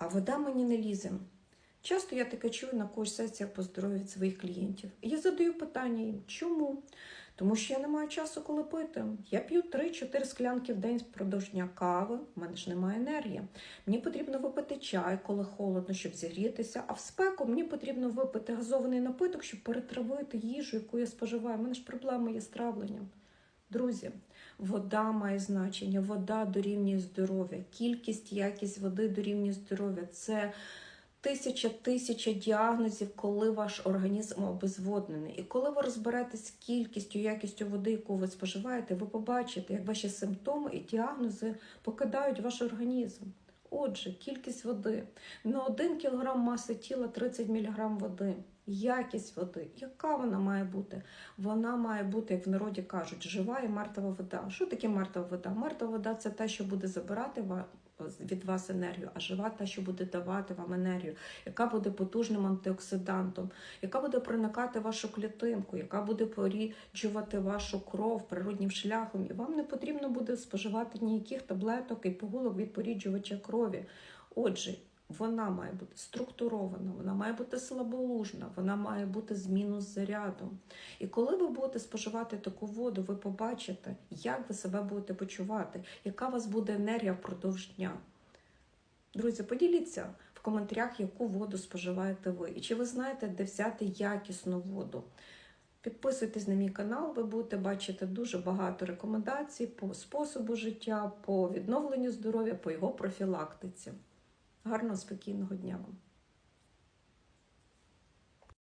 а вода мені не лізе. Часто я таке чую на когось сесіях по здоров'ю своїх клієнтів. І я задаю питання їм, чому? Тому що я не маю часу, коли пити. Я п'ю 3-4 склянки в день впродовж дня кави, в мене ж немає енергії. Мені потрібно випити чай, коли холодно, щоб зігрітися, а в спеку мені потрібно випити газований напиток, щоб перетравити їжу, яку я споживаю. У мене ж проблеми є з травленням. Друзі, вода має значення, вода дорівнює здоров'я, кількість, якість води дорівнює здоров'я. Це тисяча тисяча діагнозів, коли ваш організм обезводнений. І коли ви розберетесь кількістю, якістю води, яку ви споживаєте, ви побачите, як ваші симптоми і діагнози покидають ваш організм. Отже, кількість води на 1 кг маси тіла 30 мг води. Якість води, яка вона має бути? Вона має бути, як в народі кажуть, жива і мертва вода. Що таке мертва вода? Мертва вода це те, що буде забирати від вас енергію, а жива та, що буде давати вам енергію, яка буде потужним антиоксидантом, яка буде проникати вашу клітинку, яка буде поріджувати вашу кров природнім шляхом. І вам не потрібно буде споживати ніяких таблеток і пігулок від поріджувача крові. Отже, вона має бути структурована, вона має бути слаболужна, вона має бути з мінус зарядом. І коли ви будете споживати таку воду, ви побачите, як ви себе будете почувати, яка у вас буде енергія впродовж дня. Друзі, поділіться в коментарях, яку воду споживаєте ви, і чи ви знаєте, де взяти якісну воду. Підписуйтесь на мій канал, ви будете бачити дуже багато рекомендацій по способу життя, по відновленню здоров'я, по його профілактиці. Гарного спокійного дня вам!